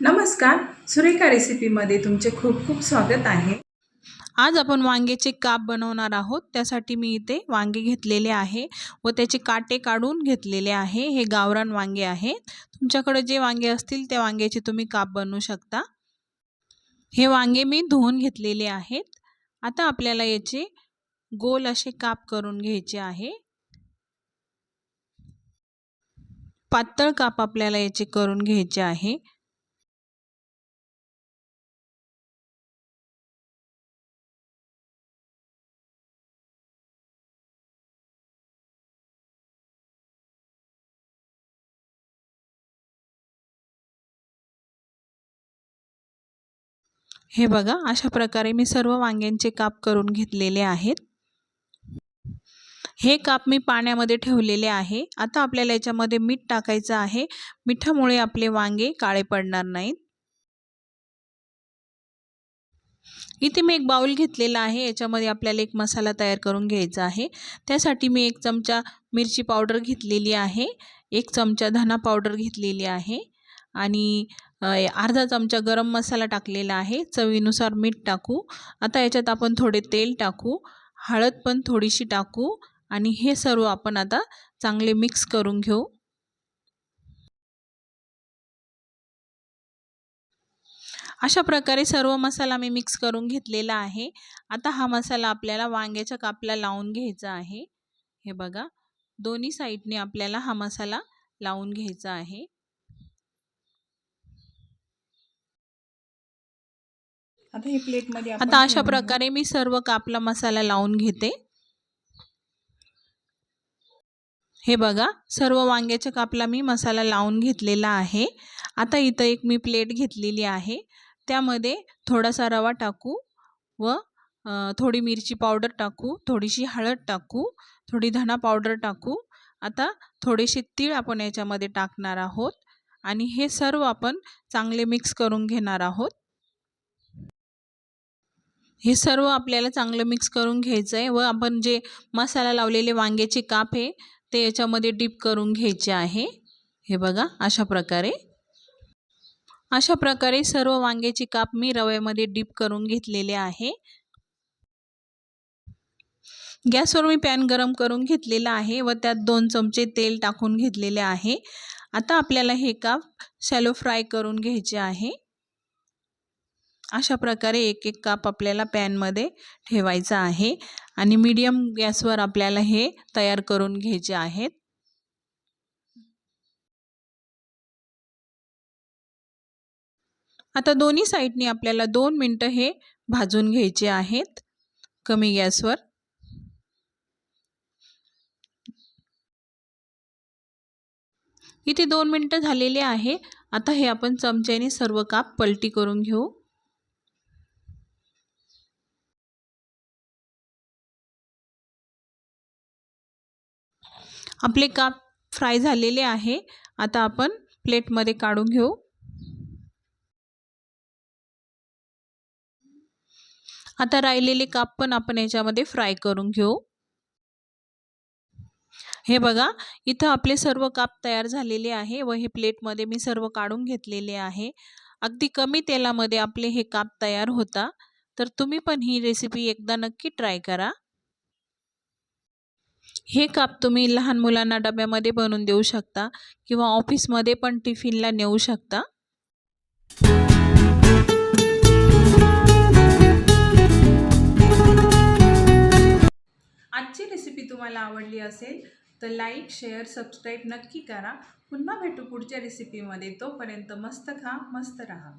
नमस्कार सुरेखा रेसिपीमध्ये तुमचे खूप खूप स्वागत आहे. आज आपण वांग्याचे काप बनवणार आहोत. त्यासाठी मी इथे वांगे घेतलेले आहे व त्याचे काटे काढून घेतलेले आहे. हे गावरान वांगे आहे तुमच्याकडे जे वांगे असतील त्या वांग्याचे तुम्ही काप बनवू शकता. हे वांगे मी धुवून घेतलेले आहेत. आता आपल्याला याचे गोल असे काप करून घ्यायचे आहे. पातळ काप आपल्याला याचे करून घ्यायचे आहे. हे बघा अशा प्रकारे मी सर्व वांग्यांचे काप करून घेतलेले आहेत. हे काप मी पाण्यामध्ये ठेवलेले आहे. आता आपल्याला याच्यामध्ये मीठ टाकायचं आहे. मिठामुळे आपले वांगे काळे पडणार नाहीत. इथे मी एक बाउल घेतलेला आहे. याच्यामध्ये आपल्याला एक मसाला तयार करून घ्यायचा आहे. त्यासाठी मी एक चमचा मिरची पावडर घेतलेली आहे. एक चमचा धना पावडर घेतलेली आहे. आणि अर्धा चमचा गरम मसाला टाकलेला आहे. चवीनुसार मीठ टाकू. आता याच्यात आपण थोडे तेल टाकू. हळद पण थोडीशी टाकू. आणि हे सर्व आपण आता चांगले मिक्स करून घेऊ. अशा प्रकारे सर्व मसाला मी मिक्स करून घेतलेला आहे. आता हा मसाला आपल्याला वांग्याच्या कापला लावून घ्यायचा आहे. हे बघा. दोन्ही साईडने आपल्याला हा मसाला लावून घ्यायचा आहे. आता हे प्लेटमध्ये आता अशा प्रकारे मी सर्व कापला मसाला लावून घेते. हे बघा सर्व वांग्याच्या कापला मी मसाला लावून घेतलेला आहे. आता इथं एक मी प्लेट घेतलेली आहे. त्यामध्ये थोडासा रवा टाकू व थोडी मिरची पावडर टाकू थोडीशी हळद टाकू थोडी धना पावडर टाकू. आता थोडेसे तीळ आपण याच्यामध्ये टाकणार आहोत. आणि हे सर्व आपण चांगले मिक्स करून घेणार आहोत. हे सर्व आपल्याला चांगलं मिक्स करून घ्यायचं आहे व आपण जे मसाला लावलेले वांग्याचे काप आहे ते याच्यामध्ये डीप करून घ्यायचे आहे. हे बघा अशा प्रकारे. अशा प्रकारे सर्व वांग्याची काप मी रव्यामध्ये डीप करून घेतलेले आहे. गॅसवर मी पॅन गरम करून घेतलेला आहे व त्यात दोन चमचे तेल टाकून घेतलेले आहे. आता आपल्याला हे काप शॅलो फ्राय करून घ्यायचे आहे. अशा प्रकारे एक एक काप आपल्याला पॅनमध्ये ठेवायचा आहे आणि मीडियम गॅसवर आपल्याला हे तयार करून घ्यायचे आहेत. आता दोन्ही साईडनी आपल्याला दोन मिनटं हे भाजून घ्यायचे आहेत. कमी गॅसवर. इथे दोन मिनटं झालेले आहे. आता हे आपण चमच्याने सर्व काप पलटी करून घेऊ. आपले काप फ्राय झालेले आहे. आता आपण प्लेटमध्ये काढून घेऊ. आता राहिलेले काप पण आपण याच्यामध्ये फ्राय करून घेऊ. हे बघा इथं आपले सर्व काप तयार झालेले आहे व हे प्लेटमध्ये मी सर्व काढून घेतलेले आहे. अगदी कमी तेलामध्ये आपले हे काप तयार होता. तर तुम्ही पण ही रेसिपी एकदा नक्की ट्राय करा. हे काप तुम्ही लहान मुलांना डब्यामध्ये बनवून देऊ शकता किंवा ऑफिसमध्ये पण टिफिनला नेऊ शकता. आजची रेसिपी तुम्हाला आवडली असेल तर लाईक शेअर सबस्क्राईब नक्की करा. पुन्हा भेटू पुढच्या रेसिपीमध्ये तोपर्यंत मस्त खा मस्त राहा.